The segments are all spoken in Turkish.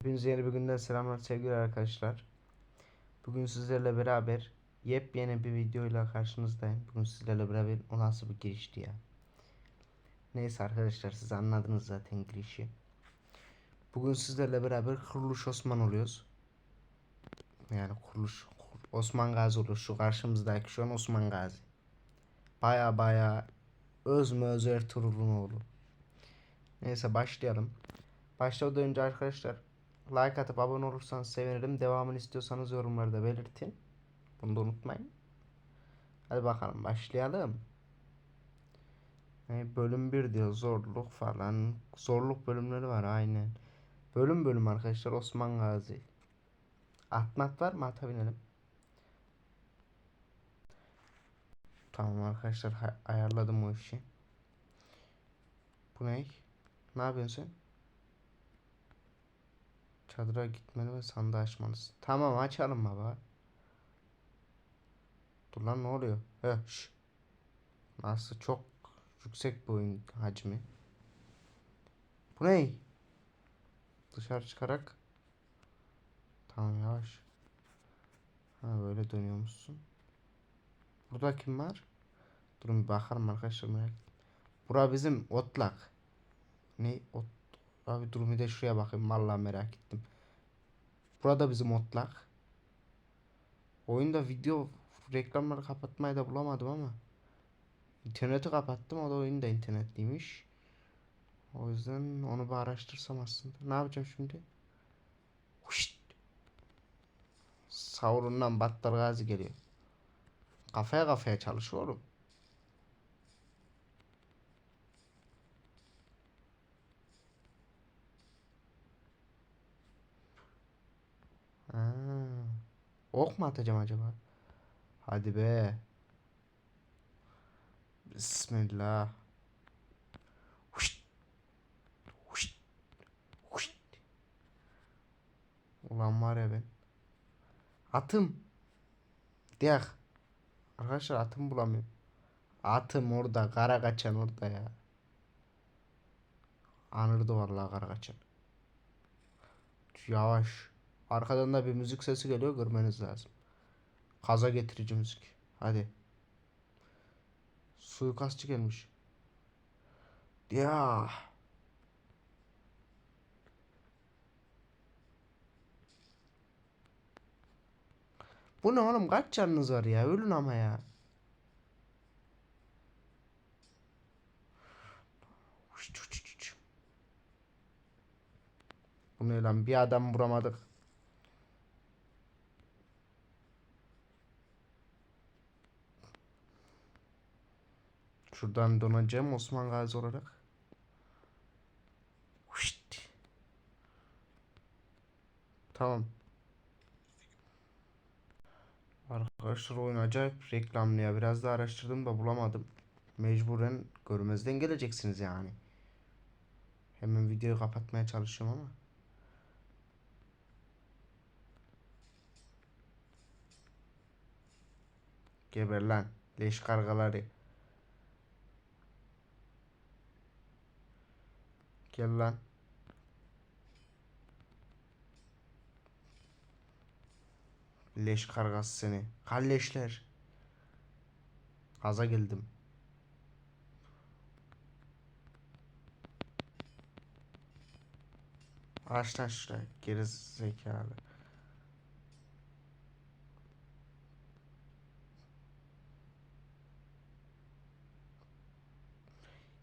Hepinize yeni bir günden selamlar sevgili arkadaşlar. Bugün sizlerle beraber yepyeni bir videoyla karşınızdayım. Bugün sizlerle beraber o nasıl bir girişti ya. Neyse arkadaşlar siz anladınız zaten girişi. Bugün sizlerle beraber Kuruluş Osman oluyoruz. Yani kuruluş Osman Gazi oluyor. Şu karşımızdaki şu an Osman Gazi. Baya baya öz mü öz Ertuğrul'un oğlu. Neyse başlayalım. Başlamadan önce arkadaşlar like atıp abone olursanız sevinirim. Devamını istiyorsanız yorumlarda belirtin. Bunu da unutmayın. Hadi bakalım başlayalım. E, bölüm 1 diyor zorluk falan. Zorluk bölümleri var aynen. Bölüm bölüm arkadaşlar Osman Gazi. Atmat var mı? Ata binelim. Tamam arkadaşlar ayarladım o işi. Bu ne? Ne yapıyorsun sen? Çadıra gitmeli ve sandığı açmalısın. Tamam açalım baba. Dur lan ne oluyor? He, şş. Nasıl çok yüksek bu oyun hacmi. Bu ne? Dışarı çıkarak. Tamam yavaş. Ha böyle dönüyormuşsun. Burada kim var? Durun bir bakalım arkadaşlar merak. Bura bizim otlak. Ne? Ot Abi dur bir de şuraya bakayım. Vallahi merak ettim. Burada bizim otlak. Oyunda video reklamları kapatmayı da bulamadım ama. İnterneti kapattım. O da oyun da internetliymiş. O yüzden onu bir araştırsam aslında. Ne yapacağım şimdi? Huşt. Savurundan Battal Gazi geliyor. Kafaya kafaya çalışıyorum. Ok mu atacağım acaba? Hadi be. Bismillah. Huşt. Huşt. Huşt. Ulan var ya ben. Atım. Diyak. Arkadaşlar atım bulamıyorum. Atım orada. Kara kaçan orada ya. Anırdı vallahi kara kaçan. Yavaş. Arkadan da bir müzik sesi geliyor görmeniz lazım. Kaza getirici müzik. Hadi. Suikastçı gelmiş. Ya. Bu ne oğlum kaç canınız var ya ölün ama ya. Bu ne lan bir adam vuramadık. Şuradan döneceğim Osman Gazi olarak. Huşt. Tamam. Arkadaşlar oyun acayip reklamlı ya. Biraz da araştırdım da bulamadım. Mecburen görmezden geleceksiniz yani. Hemen videoyu kapatmaya çalışıyorum ama. Geber lan. Leş kargaları. Gel lan. Leş kargası seni. Kalleşler. Gaza geldim. Aç lan şuraya. Geri zekalı.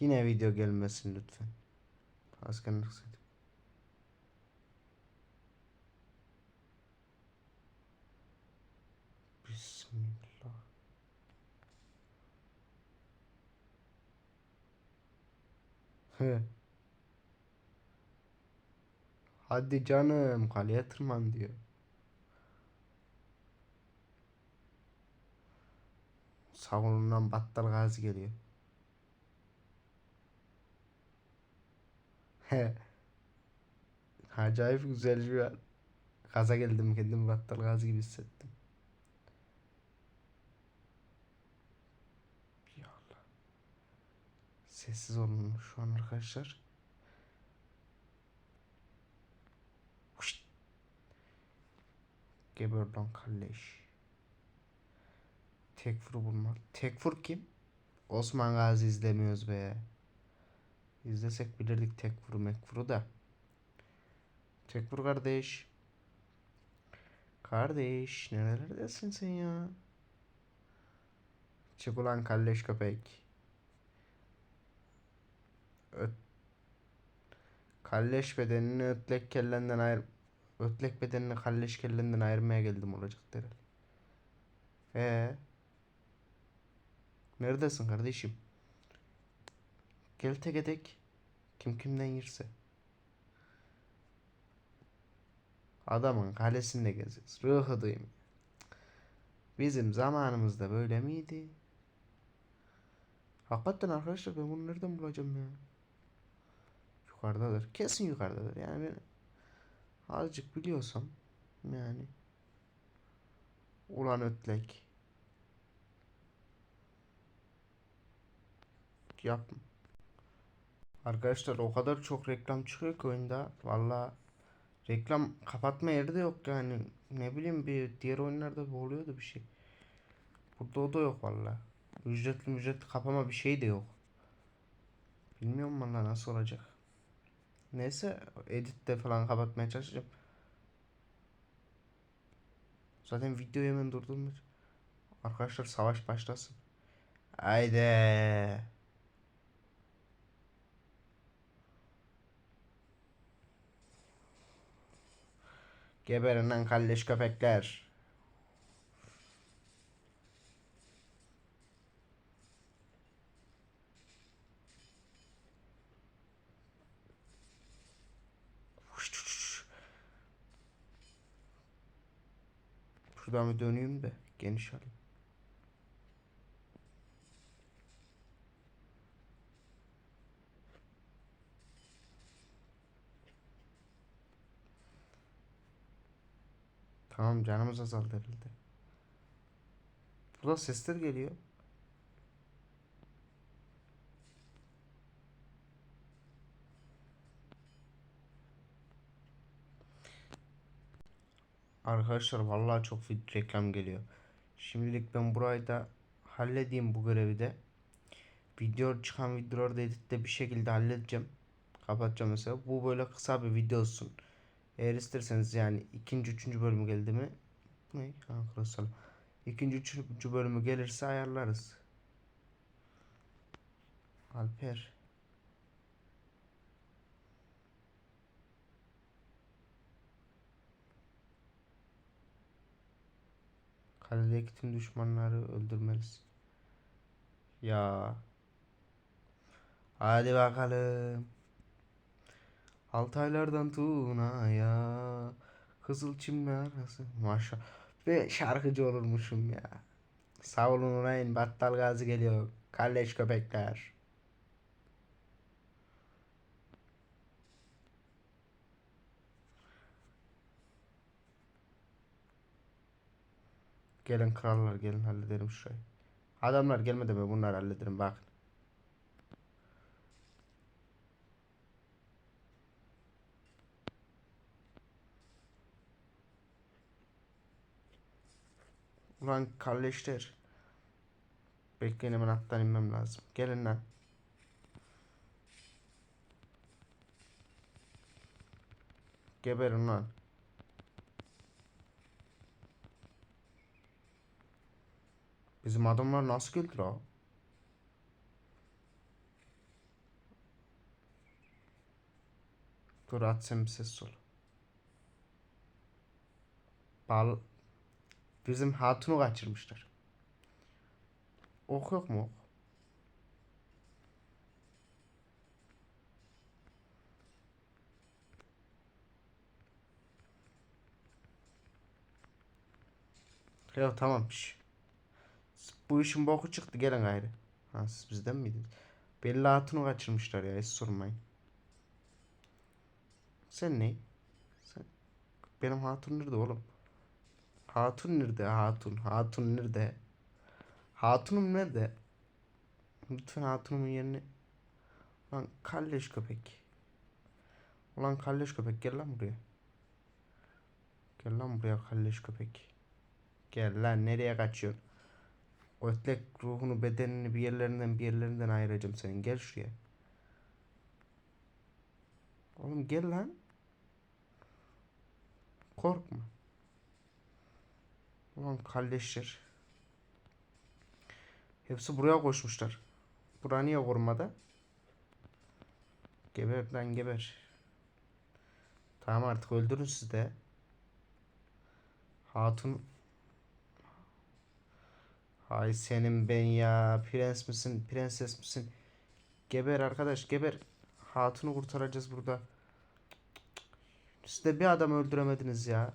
Yine video gelmesin lütfen. Askerlik saydım. Bismillah. He. Hadi canım kaleye tırman diyor. Savunundan battal gazi geliyor. Acayip güzel şu an. Gaza geldim kendimi battal gazi gibi hissettim. Ya Allah. Sessiz olun şu an arkadaşlar. Geber lan kalleş. Tekfur bulmak. Tekfur kim? Osman Gazi izlemiyoruz be. İzlesek bilirdik Tekfur'u Mekfur'u da. Tekfur kardeş. Kardeş nerelerdesin sen ya? Çık ulan kalleş köpek. Öt. Kalleş bedenini ötlek kellenden ayır... Ötlek bedenini kalleş kellenden ayırmaya geldim olacak herhalde. Ee, neredesin kardeşim? Gel tek tek. Kim kimden yerse. Adamın kalesinde geziyoruz. Ruhu duymuyor. Bizim zamanımızda böyle miydi? Hakikaten arkadaşlar ben bunu nereden bulacağım ya? Yukarıdadır. Kesin yukarıdadır. Yani ben azıcık biliyorsam yani ulan ötlek yapma. Arkadaşlar o kadar çok reklam çıkıyor ki oyunda. Valla reklam kapatma yeri de yok yani. Ne bileyim bir diğer oyunlarda bu oluyordu bir şey. Burada o da yok valla. Ücretli ücretli kapama bir şey de yok. Bilmiyorum valla nasıl olacak. Neyse editte falan kapatmaya çalışacağım. Zaten videoyu hemen durdurmuş. Arkadaşlar savaş başlasın. Haydi. Geberin lan kalleş köpekler. Şuradan bir döneyim de geniş alayım. Tamam canımız azaldı herhalde. Burada sesler geliyor. Arkadaşlar vallahi çok reklam geliyor. Şimdilik ben burayı da halledeyim bu görevi de. Video çıkan videoları da editte bir şekilde halledeceğim. Kapatacağım mesela. Bu böyle kısa bir video olsun. Eğer isterseniz yani ikinci, üçüncü bölümü geldi mi? Bu ne? Ha. İkinci, üçüncü bölümü gelirse ayarlarız. Alper. Kaledeki tüm düşmanları öldürmelisin. Ya. Hadi bakalım. Altaylardan Tuna'ya Kızıl çimler arası. Maşallah. Ve şarkıcı olurmuşum ya. Sağ olun Unay'ın Battal Gazi geliyor. Kalleş köpekler. Gelin krallar gelin hallederim şurayı Adamlar gelmedi mi? Bunları hallederim bakın Ulan kalleşler. Bekleyin hemen attan inmem lazım. Gelin lan. Geberin lan. Bizim adamlar nasıl geldi la? Dur at sen bir ses sol. Bal Bizim hatunu kaçırmışlar. Ok yok mu ok? Ya tamam. Şş. Bu işin boku çıktı gelin gayrı. Ha siz bizden miydiniz? Belli hatunu kaçırmışlar ya hiç sormayın. Sen ne? Sen... Benim hatun nerede oğlum? Hatun nerede? Hatun. Hatun nerede? Hatunum nerede? Lütfen hatunumun yerini... Lan kalleş köpek. Ulan kalleş köpek gel lan buraya. Gel lan buraya kalleş köpek. Gel lan nereye kaçıyorsun? Ötlek ruhunu bedenini bir yerlerinden bir yerlerinden ayıracağım senin. Gel şuraya. Oğlum gel lan. Korkma. Ulan kalleşler. Hepsi buraya koşmuşlar. Bura niye korumada? Geber lan geber. Tamam artık öldürün siz de. Hatun. Hay senin ben ya. Prens misin? Prenses misin? Geber arkadaş geber. Hatunu kurtaracağız burada. Siz de bir adam öldüremediniz ya.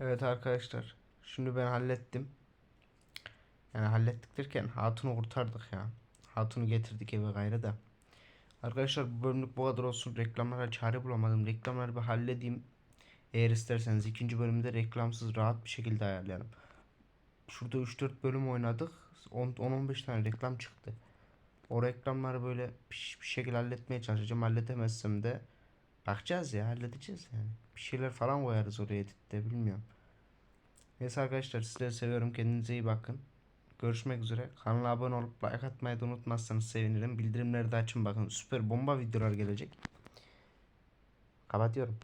Evet arkadaşlar. Şimdi ben hallettim. Yani hallettik derken hatunu kurtardık ya. Hatunu getirdik eve gayrı da. Arkadaşlar bu bölümlük bu kadar olsun. Reklamlara çare bulamadım. Reklamları bir halledeyim. Eğer isterseniz ikinci bölümde reklamsız rahat bir şekilde ayarlayalım. Şurada 3-4 bölüm oynadık. 10-15 tane reklam çıktı. O reklamları böyle bir, şekilde halletmeye çalışacağım. Halledemezsem de bakacağız ya halledeceğiz yani. Bir şeyler falan koyarız oraya editte bilmiyorum. Neyse arkadaşlar sizleri seviyorum. Kendinize iyi bakın. Görüşmek üzere. Kanala abone olup like atmayı da unutmazsanız sevinirim. Bildirimleri de açın bakın. Süper bomba videolar gelecek. Kapatıyorum.